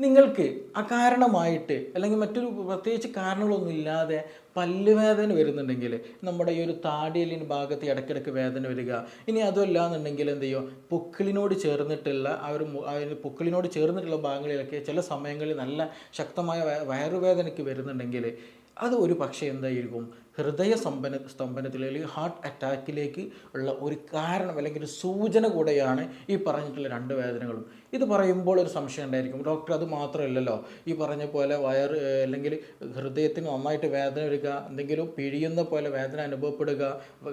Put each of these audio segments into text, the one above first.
നിങ്ങൾക്ക് അകാരണമായിട്ട് അല്ലെങ്കിൽ മറ്റൊരു പ്രത്യേകിച്ച് കാരണങ്ങളൊന്നും ഇല്ലാതെ പല്ലുവേദന വരുന്നുണ്ടെങ്കിൽ നമ്മുടെ ഈ ഒരു താടിയലിന് ഭാഗത്ത് ഇടയ്ക്കിടയ്ക്ക് വേദന വരിക. ഇനി അതുമല്ല എന്നുണ്ടെങ്കിൽ എന്ത് ചെയ്യും? പൊക്കിളിനോട് ചേർന്നിട്ടുള്ള ആ ഒരു പൊക്കിളിനോട് ചേർന്നിട്ടുള്ള ഭാഗങ്ങളിലൊക്കെ ചില സമയങ്ങളിൽ നല്ല ശക്തമായ വയറുവേദനയ്ക്ക് വരുന്നുണ്ടെങ്കിൽ അത് ഒരു പക്ഷേ എന്തായിരിക്കും? ഹൃദയ സ്തംഭന സ്തംഭനത്തിൽ അല്ലെങ്കിൽ ഹാർട്ട് അറ്റാക്കിലേക്ക് ഉള്ള ഒരു കാരണം അല്ലെങ്കിൽ ഒരു സൂചന കൂടെയാണ് ഈ പറഞ്ഞിട്ടുള്ള രണ്ട് വേദനകളും. ഇത് പറയുമ്പോൾ ഒരു സംശയം ഉണ്ടായിരിക്കും. ഡോക്ടർ അത് മാത്രമല്ലല്ലോ. ഈ പറഞ്ഞ പോലെ വയർ അല്ലെങ്കിൽ ഹൃദയത്തിന് നന്നായിട്ട് വേദന വരിക എന്തെങ്കിലും പിഴിയുന്ന പോലെ വേദന അനുഭവപ്പെടുക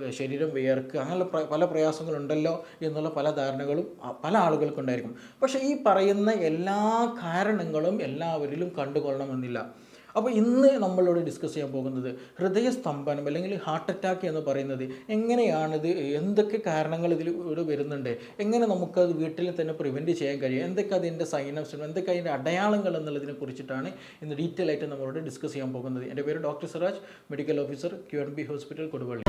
ശരീരം വിയർക്കുക അങ്ങനെയുള്ള പല പ്രയാസങ്ങളുണ്ടല്ലോ എന്നുള്ള പല ധാരണകളും പല ആളുകൾക്കുണ്ടായിരിക്കും. പക്ഷേ ഈ പറയുന്ന എല്ലാ കാരണങ്ങളും എല്ലാവരിലും കണ്ടുകൊള്ളണമെന്നില്ല. അപ്പോൾ ഇന്ന് നമ്മളോട് ഡിസ്കസ് ചെയ്യാൻ പോകുന്നത് ഹൃദയസ്തംഭനം അല്ലെങ്കിൽ ഹാർട്ട് അറ്റാക്ക് എന്ന് പറയുന്നത് എങ്ങനെയാണിത്? എന്തൊക്കെ കാരണങ്ങൾ ഇതിൽ ഇവിടെ വരുന്നുണ്ട്? എങ്ങനെ നമുക്കത് വീട്ടിൽ തന്നെ പ്രിവെന്റ് ചെയ്യാൻ കഴിയും? എന്തൊക്കെ അതിന്റെ സൈനപ്സ് എന്തൊക്കെ അതിന്റെ അടയാളങ്ങൾ എന്നുള്ളതിനെ കുറിച്ചിട്ടാണ് ഇന്ന് ഡീറ്റെയിൽ ആയിട്ട് നമ്മളോട് ഡിസ്കസ് ചെയ്യാൻ പോകുന്നത്. എന്റെ പേര് doctor Siraj medical officer Q N B hospital Koduvally.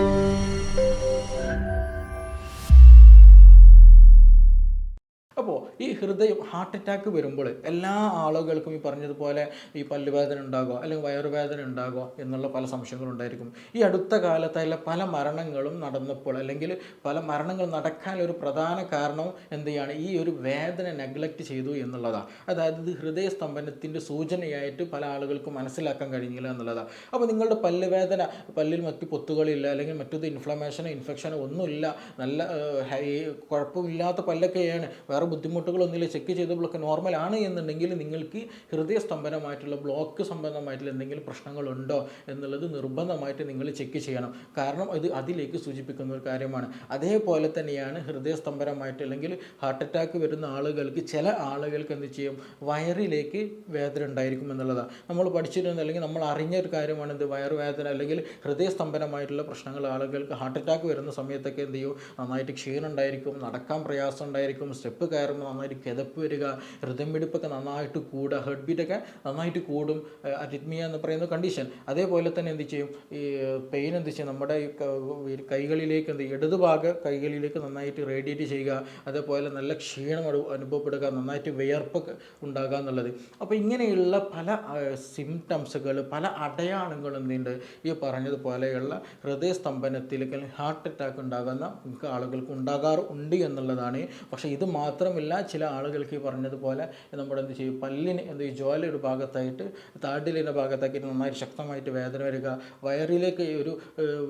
ഈ ഹൃദയം ഹാർട്ട് അറ്റാക്ക് വരുമ്പോൾ എല്ലാ ആളുകൾക്കും ഈ പറഞ്ഞതുപോലെ ഈ പല്ലുവേദന ഉണ്ടാകുമോ അല്ലെങ്കിൽ വയറുവേദന ഉണ്ടാകുമോ എന്നുള്ള പല സംശയങ്ങളും ഉണ്ടായിരിക്കും. ഈ അടുത്ത കാലത്തായുള്ള പല മരണങ്ങളും നടന്നപ്പോൾ അല്ലെങ്കിൽ പല മരണങ്ങൾ നടക്കാൻ ഒരു പ്രധാന കാരണം എന്ത് ചെയ്യാണ്? ഈ ഒരു വേദന നെഗ്ലക്റ്റ് ചെയ്തു എന്നുള്ളതാണ് അതായത് ഇത് ഹൃദയ സ്തംഭനത്തിന്റെ സൂചനയായിട്ട് പല ആളുകൾക്കും മനസ്സിലാക്കാൻ കഴിഞ്ഞില്ല എന്നുള്ളതാണ് അപ്പോൾ നിങ്ങളുടെ പല്ലുവേദന പല്ലിൽ മറ്റ് പൊത്തുകളില്ല അല്ലെങ്കിൽ മറ്റൊരു ഇൻഫ്ലമേഷനോ ഇൻഫെക്ഷനോ ഒന്നുമില്ല. നല്ല കുഴപ്പമില്ലാത്ത പല്ലൊക്കെയാണ്. വേറെ ബുദ്ധിമുട്ടുകളൊന്നുമില്ല ചെക്ക് ചെയ്തപ്പോഴൊക്കെ ആണ് എന്നുണ്ടെങ്കിൽ നിങ്ങൾക്ക് ഹൃദയസ്തംഭനമായിട്ടുള്ള ബ്ലോക്ക് സംബന്ധമായിട്ടുള്ള എന്തെങ്കിലും പ്രശ്നങ്ങളുണ്ടോ എന്നുള്ളത് നിർബന്ധമായിട്ട് നിങ്ങൾ ചെക്ക് ചെയ്യണം. കാരണം ഇത് അതിലേക്ക് സൂചിപ്പിക്കുന്ന ഒരു കാര്യമാണ്. അതേപോലെ തന്നെയാണ് ഹൃദയസ്തംഭനമായിട്ട് അല്ലെങ്കിൽ ഹാർട്ട് അറ്റാക്ക് വരുന്ന ആളുകൾക്ക് ചില ആളുകൾക്ക് എന്ത് ചെയ്യും? വയറിലേക്ക് വേദന ഉണ്ടായിരിക്കും എന്നുള്ളതാണ് നമ്മൾ പഠിച്ചിരുന്ന അല്ലെങ്കിൽ നമ്മൾ അറിഞ്ഞ ഒരു കാര്യമാണ് ഇത് വയറുവേദന അല്ലെങ്കിൽ ഹൃദയസ്തംഭനമായിട്ടുള്ള പ്രശ്നങ്ങൾ ആളുകൾക്ക് ഹാർട്ട് അറ്റാക്ക് വരുന്ന സമയത്തൊക്കെ എന്ത് ചെയ്യും? നന്നായിട്ട് ക്ഷീണം ഉണ്ടായിരിക്കും നടക്കാൻ പ്രയാസം ഉണ്ടായിരിക്കും സ്റ്റെപ്പ് കയറുമ്പോൾ നന്നായിട്ട് കിതപ്പ് വരിക ഹൃദയമിടിപ്പൊക്കെ നന്നായിട്ട് കൂടുക ഹെർട്ട് ബീറ്റൊക്കെ നന്നായിട്ട് കൂടും അരിത്മിയ എന്ന് പറയുന്ന കണ്ടീഷൻ അതേപോലെ തന്നെ എന്ത് ചെയ്യും? ഈ പെയിൻ എന്ത് ചെയ്യും? നമ്മുടെ കൈകളിലേക്ക് എന്ത് ഇടതുഭാഗ കൈകളിലേക്ക് നന്നായിട്ട് റേഡിയേറ്റ് ചെയ്യുക. അതേപോലെ നല്ല ക്ഷീണം അനുഭവപ്പെടുക നന്നായിട്ട് വിയർപ്പൊക്കെ ഉണ്ടാകുക എന്നുള്ളത്. അപ്പോൾ ഇങ്ങനെയുള്ള പല സിംറ്റംസുകൾ പല അടയാളങ്ങൾ എന്തുണ്ട്? ഈ പറഞ്ഞതുപോലെയുള്ള ഹൃദയസ്തംഭനത്തിലേക്ക് ഹാർട്ട് അറ്റാക്ക് ഉണ്ടാകുന്ന ആളുകൾക്ക് ഉണ്ടാകാറുണ്ട് എന്നുള്ളതാണ്. പക്ഷേ ഇത് മാത്രമല്ല ചില ആളുകൾക്ക് ഈ പറഞ്ഞതുപോലെ നമ്മുടെ എന്ത് ചെയ്യും? പല്ലിന് എന്ത് ചെയ്യും? ജോലയുടെ ഭാഗത്തായിട്ട് താടിലിന്റെ ഭാഗത്താക്കിയിട്ട് നന്നായിട്ട് ശക്തമായിട്ട് വേദന വരിക വയറിലേക്ക് ഒരു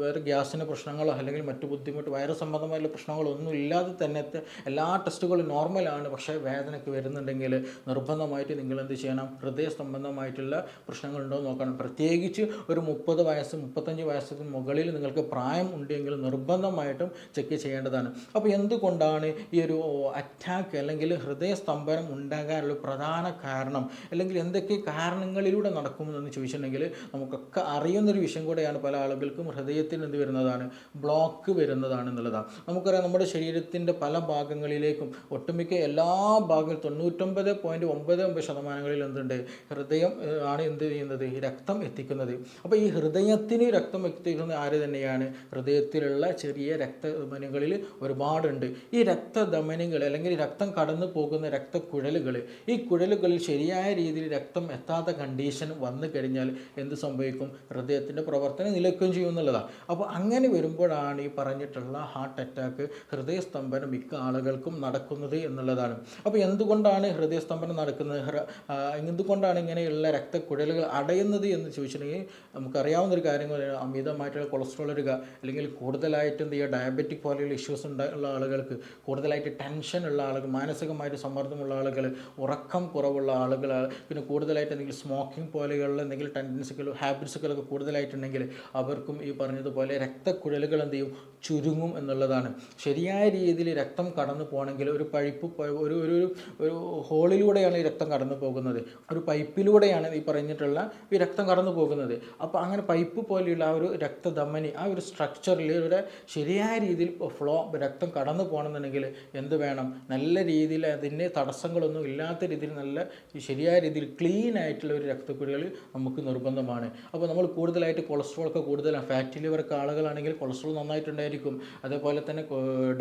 വേറെ ഗ്യാസിന് പ്രശ്നങ്ങളോ അല്ലെങ്കിൽ മറ്റു ബുദ്ധിമുട്ട് വയറ് സംബന്ധമായുള്ള പ്രശ്നങ്ങളോ ഒന്നും ഇല്ലാതെ തന്നെ എല്ലാ ടെസ്റ്റുകളും നോർമലാണ് പക്ഷേ വേദനയ്ക്ക് വരുന്നുണ്ടെങ്കിൽ നിർബന്ധമായിട്ട് നിങ്ങൾ എന്ത് ചെയ്യണം? ഹൃദയ സംബന്ധമായിട്ടുള്ള പ്രശ്നങ്ങളുണ്ടോ നോക്കണം. പ്രത്യേകിച്ച് ഒരു മുപ്പത് വയസ്സ് മുപ്പത്തഞ്ച് വയസ്സിന് മുകളിൽ നിങ്ങൾക്ക് പ്രായം ഉണ്ടെങ്കിൽ നിർബന്ധമായിട്ടും ചെക്ക് ചെയ്യേണ്ടതാണ്. അപ്പോൾ എന്തുകൊണ്ടാണ് ഈ ഒരു അറ്റാക്ക് അല്ലെങ്കിൽ ഹൃദയ സ്തംഭനം ഉണ്ടാകാനുള്ള പ്രധാന കാരണം അല്ലെങ്കിൽ എന്തൊക്കെ കാരണങ്ങളിലൂടെ നടക്കുമെന്ന് ചോദിച്ചിട്ടുണ്ടെങ്കിൽ നമുക്കൊക്കെ അറിയുന്നൊരു വിഷയം കൂടെയാണ് പല ആളുകൾക്കും ഹൃദയത്തിന് എന്ത് വരുന്നതാണ്? ബ്ലോക്ക് വരുന്നതാണ് എന്നുള്ളതാണ്. നമുക്കറിയാം നമ്മുടെ ശരീരത്തിന്റെ പല ഭാഗങ്ങളിലേക്കും ഒട്ടുമിക്ക എല്ലാ ഭാഗങ്ങളും തൊണ്ണൂറ്റൊമ്പത് പോയിന്റ് ഒമ്പത് ഒമ്പത് ശതമാനങ്ങളിൽ എന്തുണ്ട്? ഹൃദയം ആണ് എന്ത് ചെയ്യുന്നത്? രക്തം എത്തിക്കുന്നത്. അപ്പോൾ ഈ ഹൃദയത്തിന് രക്തം എത്തിക്കുന്ന ആര് തന്നെയാണ്? ഹൃദയത്തിലുള്ള ചെറിയ രക്തധമനികളിൽ ഒരുപാടുണ്ട്. ഈ രക്തധമനികൾ അല്ലെങ്കിൽ രക്തം കടന്നു പോകുന്ന രക്തക്കുഴലുകൾ ഈ കുഴലുകളിൽ ശരിയായ രീതിയിൽ രക്തം എത്താത്ത കണ്ടീഷൻ വന്നു കഴിഞ്ഞാൽ എന്ത് സംഭവിക്കും? ഹൃദയത്തിന്റെ പ്രവർത്തനം നിലക്കുകയും ചെയ്യും എന്നുള്ളതാണ് അപ്പോൾ അങ്ങനെ വരുമ്പോഴാണ് ഈ പറഞ്ഞിട്ടുള്ള ഹാർട്ട് അറ്റാക്ക് ഹൃദയസ്തംഭനം മിക്ക ആളുകൾക്കും നടക്കുന്നത് എന്നുള്ളതാണ്. അപ്പോൾ എന്തുകൊണ്ടാണ് ഹൃദയസ്തംഭനം നടക്കുന്നത്? എന്തുകൊണ്ടാണ് ഇങ്ങനെയുള്ള രക്തക്കുഴലുകൾ അടയുന്നത് എന്ന് ചോദിച്ചിട്ടുണ്ടെങ്കിൽ നമുക്കറിയാവുന്ന ഒരു കാര്യം അമിതമായിട്ടുള്ള കൊളസ്ട്രോൾ വരിക അല്ലെങ്കിൽ കൂടുതലായിട്ട് എന്ത് ചെയ്യുക ഡയബറ്റിക് പോലെയുള്ള ഇഷ്യൂസ് ഉള്ള ആളുകൾക്ക് കൂടുതലായിട്ട് ടെൻഷൻ ഉള്ള ആളുകൾ മാനസികമായിട്ട് സമ്മർദ്ദമുള്ള ആളുകൾ ഉറക്കം കുറവുള്ള ആളുകൾ പിന്നെ കൂടുതലായിട്ട് എന്തെങ്കിലും സ്മോക്കിംഗ് പോലെയുള്ള എന്തെങ്കിലും ടെൻഡൻസികൾ ഹാബിറ്റ്സുകളൊക്കെ കൂടുതലായിട്ടുണ്ടെങ്കിൽ അവർക്കും ഈ പറഞ്ഞതുപോലെ രക്തക്കുഴലുകൾ എന്ത് ചെയ്യും? ചുരുങ്ങും എന്നുള്ളതാണ്. ശരിയായ രീതിയിൽ രക്തം കടന്നു പോകണമെങ്കിൽ ഒരു പഴുപ്പ് ഒരു ഒരു ഒരു- ഹോളിലൂടെയാണ് ഈ രക്തം കടന്നു പോകുന്നത്. ഒരു പൈപ്പിലൂടെയാണ് ഈ പറഞ്ഞിട്ടുള്ള ഈ രക്തം കടന്നു പോകുന്നത്. അപ്പോൾ അങ്ങനെ പൈപ്പ് പോലെയുള്ള ആ ഒരു രക്തധമനി ആ ഒരു സ്ട്രക്ചറിൽ ഇവിടെ ശരിയായ രീതിയിൽ ഫ്ലോ രക്തം കടന്നു പോകണമെന്നുണ്ടെങ്കിൽ എന്ത് വേണം? നല്ല രീതിയിൽ രീതിയിൽ അതിന് തടസ്സങ്ങളൊന്നും ഇല്ലാത്ത രീതിയിൽ നല്ല ശരിയായ രീതിയിൽ ക്ലീൻ ആയിട്ടുള്ള ഒരു രക്തക്കുഴലുകൾ നമുക്ക് നിർബന്ധമാണ്. അപ്പോൾ നമ്മൾ കൂടുതലായിട്ട് കൊളസ്ട്രോൾ ഒക്കെ കൂടുതലാണ്. ഫാറ്റി ലിവർക്ക് ആളുകളാണെങ്കിൽ കൊളസ്ട്രോൾ നന്നായിട്ടുണ്ടായിരിക്കും. അതേപോലെ തന്നെ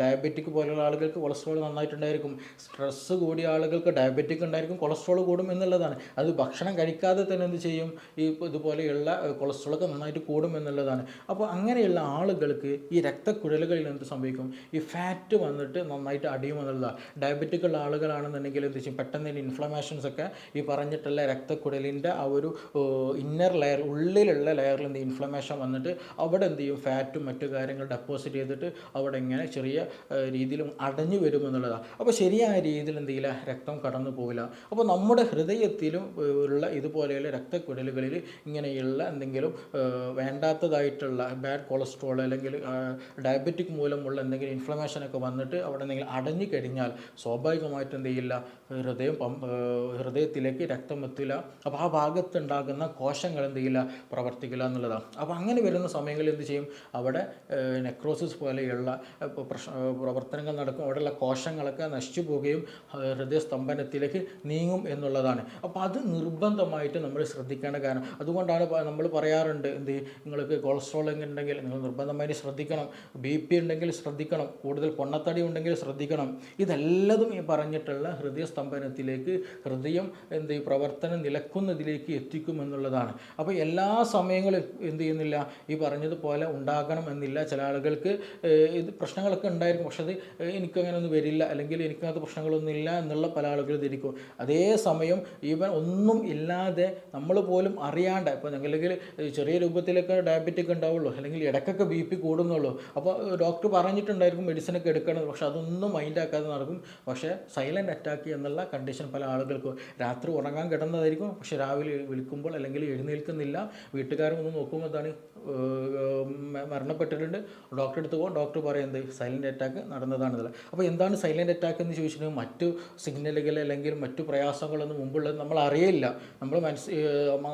ഡയബറ്റിക് പോലെയുള്ള ആളുകൾക്ക് കൊളസ്ട്രോൾ നന്നായിട്ടുണ്ടായിരിക്കും. സ്ട്രെസ്സ് കൂടിയ ആളുകൾക്ക് ഡയബറ്റിക് ഉണ്ടായിരിക്കും. കൊളസ്ട്രോൾ കൂടും എന്നുള്ളതാണ്. അത് ഭക്ഷണം കഴിക്കാതെ തന്നെ എന്ത് ചെയ്യും? ഈ ഇതുപോലെയുള്ള കൊളസ്ട്രോൾ ഒക്കെ നന്നായിട്ട് കൂടും എന്നുള്ളതാണ്. അപ്പോൾ അങ്ങനെയുള്ള ആളുകൾക്ക് ഈ രക്തക്കുഴലുകളിൽ എന്ത് സംഭവിക്കും? ഈ ഫാറ്റ് വന്നിട്ട് നന്നായിട്ട് അടിയും എന്നുള്ളതാണ് ഡയബറ്റിക് ഉള്ള ആളുകളാണെന്നുണ്ടെങ്കിൽ എന്ത് ചെയ്യും? പെട്ടെന്ന് ഇൻഫ്ലമേഷൻസ് ഒക്കെ ഈ പറഞ്ഞിട്ടുള്ള രക്തക്കുടലിന്റെ ആ ഒരു ഇന്നർ ലെയർ ഉള്ളിലുള്ള ലെയറിൽ എന്ത് ഇൻഫ്ലമേഷൻ വന്നിട്ട് അവിടെ എന്ത് ചെയ്യും? ഫാറ്റും മറ്റു കാര്യങ്ങൾ ഡെപ്പോസിറ്റ് ചെയ്തിട്ട് അവിടെ ഇങ്ങനെ ചെറിയ രീതിയിലും അടഞ്ഞു വരുമെന്നുള്ളതാണ് അപ്പോൾ ശരിയായ രീതിയിൽ എന്ത് ചെയ്യില്ല? രക്തം കടന്നു പോകില്ല അപ്പോൾ നമ്മുടെ ഹൃദയത്തിലും ഉള്ള ഇതുപോലെയുള്ള രക്തക്കുടലുകളിൽ ഇങ്ങനെയുള്ള എന്തെങ്കിലും വേണ്ടാത്തതായിട്ടുള്ള ബാഡ് കൊളസ്ട്രോൾ അല്ലെങ്കിൽ ഡയബറ്റിക് മൂലമുള്ള എന്തെങ്കിലും ഇൻഫ്ലമേഷൻ ഒക്കെ വന്നിട്ട് അവിടെ എന്തെങ്കിലും അടഞ്ഞു കഴിഞ്ഞാൽ സ്വാഭാവികമായിട്ട് എന്ത് ചെയ്യില്ല ഹൃദയം ഹൃദയത്തിലേക്ക് രക്തം എത്തില്ല അപ്പോൾ ആ ഭാഗത്തുണ്ടാകുന്ന കോശങ്ങൾ എന്ത് ചെയ്യില്ല പ്രവർത്തിക്കില്ല എന്നുള്ളതാണ് അപ്പോൾ അങ്ങനെ വരുന്ന സമയങ്ങളിൽ എന്ത് ചെയ്യും? അവിടെ നെക്രോസിസ് പോലെയുള്ള പ്രശ്ന പ്രവർത്തനങ്ങൾ നടക്കും. അവിടെയുള്ള കോശങ്ങളൊക്കെ നശിച്ചു പോവുകയും ഹൃദയസ്തംഭനത്തിലേക്ക് നീങ്ങും എന്നുള്ളതാണ്. അപ്പോൾ അത് നിർബന്ധമായിട്ട് നമ്മൾ ശ്രദ്ധിക്കേണ്ട കാരണം. അതുകൊണ്ടാണ് നമ്മൾ പറയാറുണ്ട് എന്ത് നിങ്ങൾക്ക് കൊളസ്ട്രോൾ ഉണ്ടെങ്കിൽ നിങ്ങൾ നിർബന്ധമായിട്ട് ശ്രദ്ധിക്കണം. ബി പി ഉണ്ടെങ്കിൽ ശ്രദ്ധിക്കണം. കൂടുതൽ പൊണ്ണത്തടി ഉണ്ടെങ്കിൽ ശ്രദ്ധിക്കണം. ഇതെല്ലതും ഈ പറഞ്ഞിട്ടുള്ള ഹൃദയസ്തംഭനത്തിലേക്ക് ഹൃദയം എന്ത് പ്രവർത്തനം നിലക്കുന്നതിലേക്ക് എത്തിക്കുമെന്നുള്ളതാണ് അപ്പോൾ എല്ലാ സമയങ്ങളും എന്ത് ചെയ്യുന്നില്ല? ഈ പറഞ്ഞതുപോലെ ഉണ്ടാകണം എന്നില്ല. ചില ആളുകൾക്ക് ഇത് പ്രശ്നങ്ങളൊക്കെ ഉണ്ടായിരിക്കും. പക്ഷെ അത് ഏഹ്, എനിക്കങ്ങനെ ഒന്നും വരില്ല. അല്ലെങ്കിൽ എനിക്കത് പ്രശ്നങ്ങളൊന്നും ഇല്ല എന്നുള്ള പല ആളുകൾ ധരിക്കും അതേ സമയം ഈവൻ ഒന്നും ഇല്ലാതെ നമ്മൾ പോലും അറിയാണ്ട് ഇപ്പോൾ അല്ലെങ്കിൽ ചെറിയ രൂപത്തിലൊക്കെ ഡയബറ്റിക് ഉണ്ടാവുള്ളൂ. അല്ലെങ്കിൽ ഇടയ്ക്കൊക്കെ ബി പി കൂടുന്നുള്ളൂ. അപ്പോൾ ഡോക്ടർ പറഞ്ഞിട്ടുണ്ടായിരിക്കും മെഡിസിനൊക്കെ എടുക്കണം പക്ഷെ അതൊന്നും മൈൻഡാക്കാതെ നടക്കും. പക്ഷേ സൈലന്റ് അറ്റാക്ക് എന്നുള്ള കണ്ടീഷൻ പല ആളുകൾക്കും രാത്രി ഉറങ്ങാൻ കിടന്നതായിരിക്കും. പക്ഷേ രാവിലെ വിളിക്കുമ്പോൾ അല്ലെങ്കിൽ എഴുന്നേൽക്കുന്നില്ല. വീട്ടുകാരും ഒന്ന് നോക്കുമ്പോൾ എന്താണ് മരണപ്പെട്ടിട്ടുണ്ട്. ഡോക്ടറെ അടുത്ത് പോകും ഡോക്ടർ പറയുന്നത് സൈലന്റ് അറ്റാക്ക് നടന്നതാണെന്നില്ല. അപ്പോൾ എന്താണ് സൈലന്റ് അറ്റാക്ക് എന്ന് ചോദിച്ചിട്ടുണ്ടെങ്കിൽ മറ്റു സിഗ്നലുകൾ അല്ലെങ്കിൽ മറ്റു പ്രയാസങ്ങളൊന്നും മുമ്പുള്ളത് നമ്മൾ അറിയില്ല നമ്മൾ മനസ്സ്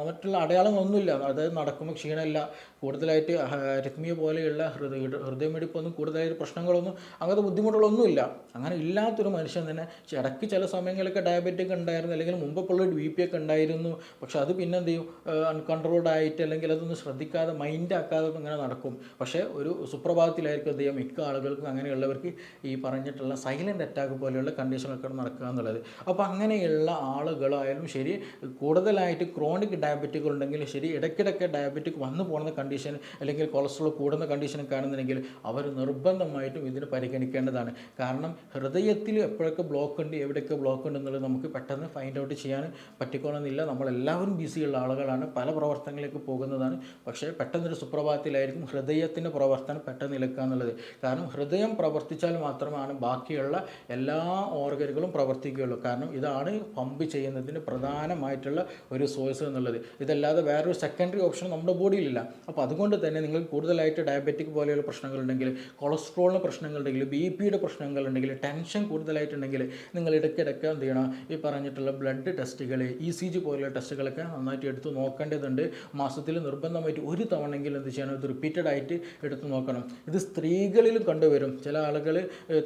മറ്റുള്ള അടയാളങ്ങളൊന്നുമില്ല. അതായത് നടക്കുമ്പോൾ ക്ഷീണമില്ല. കൂടുതലായിട്ട് അരിത്മിയ പോലെയുള്ള ഹൃദയ ഹൃദയമിടിപ്പൊന്നും കൂടുതലായിട്ട് പ്രശ്നങ്ങളൊന്നും അങ്ങനത്തെ ബുദ്ധിമുട്ടുകളൊന്നുമില്ല. അങ്ങനെ ഇല്ലാത്തൊരു മനുഷ്യൻ തന്നെ ഇടയ്ക്ക് ചില സമയങ്ങളിലൊക്കെ ഡയബറ്റിക് ഉണ്ടായിരുന്നു. അല്ലെങ്കിൽ മുമ്പൊക്കെയുള്ള ബി പി ഒക്കെ ഉണ്ടായിരുന്നു. പക്ഷെ അത് പിന്നെന്ത് ചെയ്യും? അൺകൺട്രോൾഡ് ആയിട്ട് അല്ലെങ്കിൽ അതൊന്നും ശ്രദ്ധിക്കാതെ മൈൻഡ് ആക്കാതെ ഇങ്ങനെ നടക്കും. പക്ഷേ ഒരു സുപ്രഭാതത്തിലായിരിക്കും എന്ത് മിക്ക ആളുകൾക്കും അങ്ങനെയുള്ളവർക്ക് ഈ പറഞ്ഞിട്ടുള്ള സൈലന്റ് അറ്റാക്ക് പോലെയുള്ള കണ്ടീഷനൊക്കെ നടക്കുക എന്നുള്ളത്. അപ്പോൾ അങ്ങനെയുള്ള ആളുകളായാലും ശരി കൂടുതലായിട്ട് ക്രോണിക് ഡയബറ്റിക് ഉണ്ടെങ്കിലും ശരി ഇടയ്ക്കിടയ്ക്ക് ഡയബറ്റിക് വന്നു പോകുന്ന കണ്ടീഷൻ അല്ലെങ്കിൽ കൊളസ്ട്രോൾ കൂടുന്ന കണ്ടീഷൻ കാണുന്നുണ്ടെങ്കിൽ അവർ നിർബന്ധമായിട്ടും ഇതിന് പരിഗണിക്കേണ്ടതാണ്. കാരണം ഹൃദയത്തിൽ എപ്പോഴൊക്കെ ബ്ലോക്ക് ഉണ്ട് എവിടെയൊക്കെ ബ്ലോക്ക് ഉണ്ട് എന്നുള്ളത് നമുക്ക് പെട്ടെന്ന് ഫൈൻഡ് ഔട്ട് ചെയ്യാൻ പറ്റിക്കോണമെന്നില്ല നമ്മളെല്ലാവരും ബിസിയുള്ള ആളുകളാണ്. പല പ്രവർത്തനങ്ങളിലേക്ക് പോകുന്നതാണ്. പക്ഷേ പെട്ടെന്നൊരു സുപ്രഭാതത്തിലായിരിക്കും ഹൃദയത്തിന്റെ പ്രവർത്തനം പെട്ടെന്ന് നിൽക്കുക എന്നുള്ളത്. കാരണം ഹൃദയം പ്രവർത്തിച്ചാൽ മാത്രമാണ് ബാക്കിയുള്ള എല്ലാ ഓർഗനുകളും പ്രവർത്തിക്കുകയുള്ളൂ. കാരണം ഇതാണ് പമ്പ് ചെയ്യുന്നതിന് പ്രധാനമായിട്ടുള്ള ഒരു സോഴ്സ് എന്നുള്ളത്. ഇതല്ലാതെ വേറൊരു സെക്കൻഡറി ഓപ്ഷൻ നമ്മുടെ ബോഡിയിലില്ല അപ്പോൾ അതുകൊണ്ട് തന്നെ നിങ്ങൾ കൂടുതലായിട്ട് ഡയബറ്റിക് പോലെയുള്ള പ്രശ്നങ്ങളുണ്ടെങ്കിൽ കൊളസ്ട്രോളിന് പ്രശ്നങ്ങളുണ്ടെങ്കിൽ ബി പിയുടെ പ്രശ്നങ്ങളുണ്ടെങ്കിൽ ടെൻഷൻ കൂടുതലായിട്ടുണ്ടെങ്കിൽ നിങ്ങൾ ഇടയ്ക്കിടയ്ക്ക് എന്ത് ചെയ്യണം? ഈ പറഞ്ഞിട്ടുള്ള ബ്ലഡ് ടെസ്റ്റുകൾ ഇ സി ജി പോലെയുള്ള ടെസ്റ്റുകളൊക്കെ നന്നായിട്ട് എടുത്ത് നോക്കേണ്ടതുണ്ട്. മാസത്തിൽ നിർബന്ധമായിട്ട് ഒരു തവണയെങ്കിലും എന്ത് ചെയ്യണം? ഇത് റിപ്പീറ്റഡ് ആയിട്ട് എടുത്തു നോക്കണം. ഇത് സ്ത്രീകളിലും കണ്ടുവരും. ചില ആളുകൾ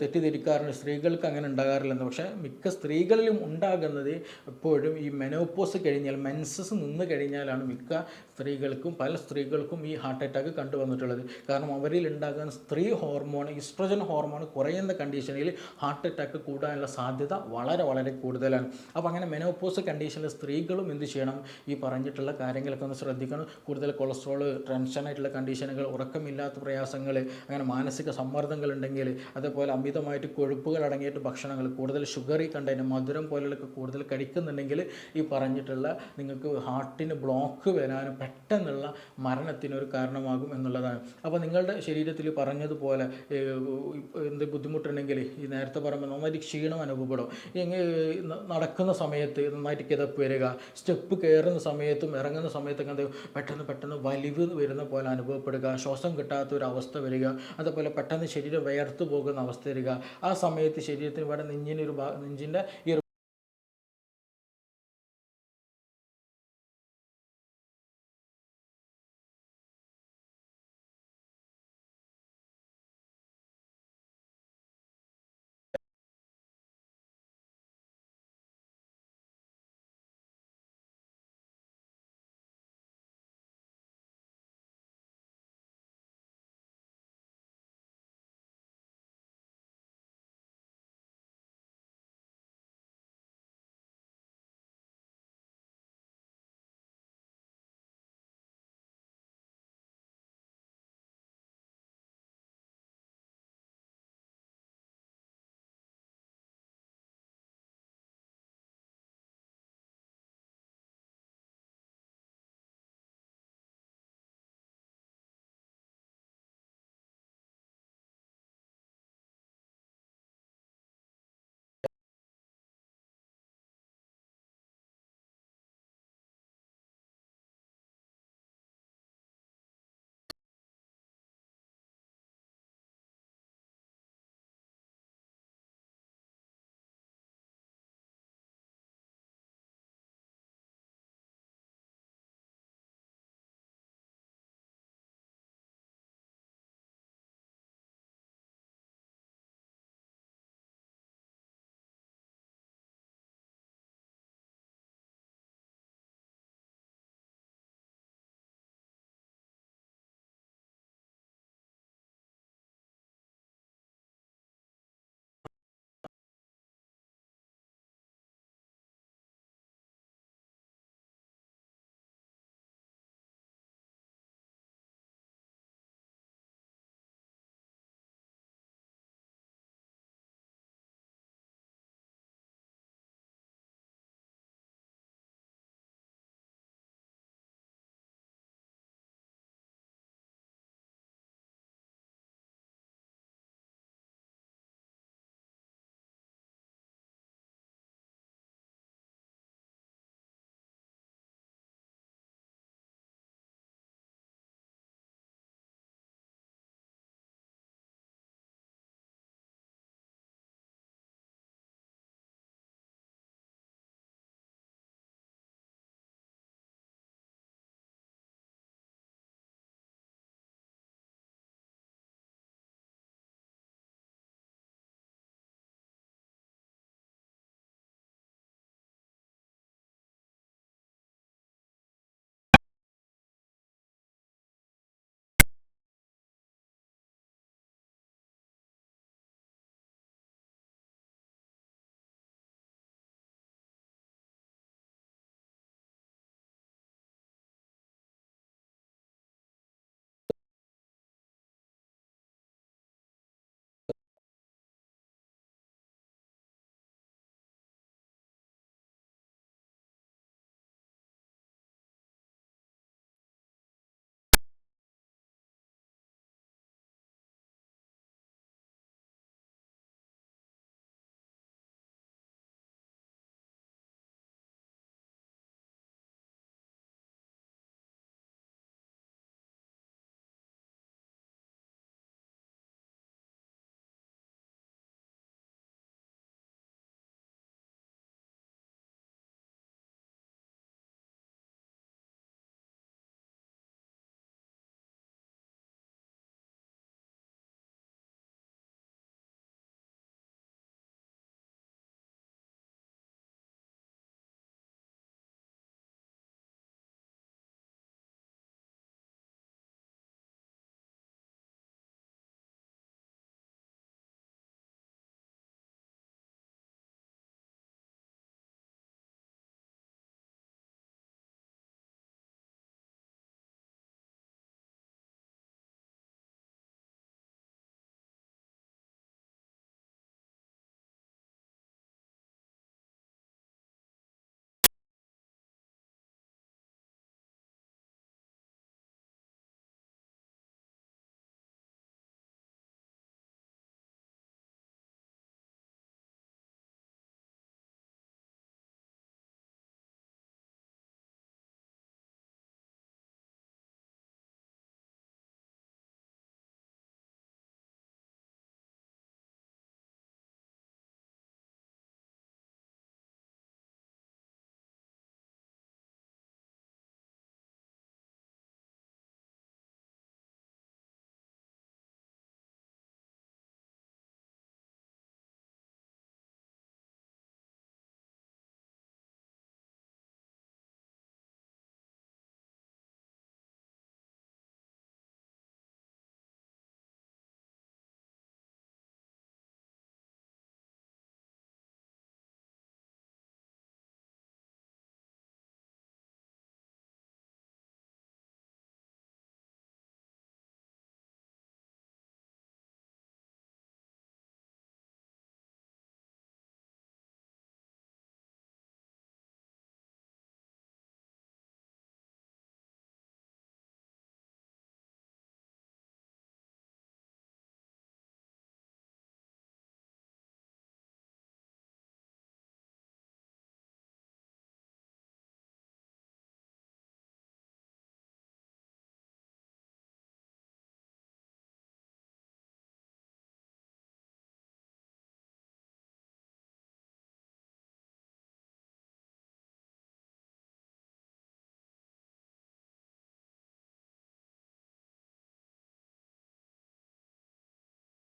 തെറ്റിദ്ധരിക്കാറുണ്ട്. സ്ത്രീകൾക്ക് അങ്ങനെ ഉണ്ടാകാറില്ലെന്ന്. പക്ഷേ മിക്ക സ്ത്രീകളിലും ഉണ്ടാകുന്നത് എപ്പോഴും ഈ മെനോപ്പോസ് കഴിഞ്ഞാൽ മെൻസസ് നിന്ന് കഴിഞ്ഞാലാണ് മിക്ക സ്ത്രീകൾക്കും പല സ്ത്രീകൾക്കും ഈ ഹാർട്ട് അറ്റാക്ക് കണ്ടുവന്നിട്ടുള്ളത്. കാരണം അവരിൽ ഉണ്ടാകുന്ന സ്ത്രീ ഹോർമോൺ ഇസ്ട്രജൻ ഹോർമോൺ കുറയുന്ന കണ്ടീഷനിൽ ഹാർട്ട് അറ്റാക്ക് കൂടാനുള്ള സാധ്യത വളരെ വളരെ കൂടുതലാണ്. അപ്പോൾ അങ്ങനെ മെനോപ്പോസ് കണ്ടീഷനിൽ സ്ത്രീകളും എന്ത് ചെയ്യണം? ഈ പറഞ്ഞിട്ടുള്ള കാര്യങ്ങളൊക്കെ ഒന്ന് ശ്രദ്ധിക്കണം. കൂടുതൽ കൊളസ്ട്രോൾ ടെൻഷനായിട്ടുള്ള കണ്ടീഷനുകൾ ഉറക്കമില്ലാത്ത പ്രയാസങ്ങൾ അങ്ങനെ മാനസിക സമ്മർദ്ദങ്ങൾ ഉണ്ടെങ്കിൽ അതേപോലെ അമിതമായിട്ട് കൊഴുപ്പുകൾ അടങ്ങിയിട്ട് ഭക്ഷണങ്ങൾ കൂടുതൽ ഷുഗറി കണ്ടതിന് മധുരം പോലെയൊക്കെ കൂടുതൽ കഴിക്കുന്നുണ്ടെങ്കിൽ ഈ പറഞ്ഞിട്ടുള്ള നിങ്ങൾക്ക് ഹാർട്ടിന് ബ്ലോക്ക് വരാനും പെട്ടെന്നുള്ള മരണത്തിനൊരു കാരണമാകും എന്നുള്ളതാണ്. അപ്പോൾ നിങ്ങളുടെ ശരീരത്തിൽ പറഞ്ഞതുപോലെ എന്ത് ബുദ്ധിമുട്ടുണ്ടെങ്കിൽ ഈ നേരത്തെ പറയുമ്പോൾ നന്നായിട്ട് ക്ഷീണം അനുഭവപ്പെടും. ഇങ്ങനെ നടക്കുന്ന സമയത്ത് നന്നായിട്ട് കിതപ്പ് വരിക സ്റ്റെപ്പ് കയറുന്ന സമയത്തും ഇറങ്ങുന്ന സമയത്തൊക്കെ എന്ത് പെട്ടെന്ന് പെട്ടെന്ന് വലിവ് വരുന്ന പോലെ അനുഭവപ്പെടുക ശ്വാസം കിട്ടാത്ത ഒരു അവസ്ഥ വരിക അതുപോലെ പെട്ടെന്ന് ശരീരം വിയർത്തു പോകുന്ന അവസ്ഥ വരിക. ആ സമയത്ത് ശരീരത്തിന് ഇവിടെ നെഞ്ചിന്റെ ഒരു നെഞ്ചിന്റെ ഈ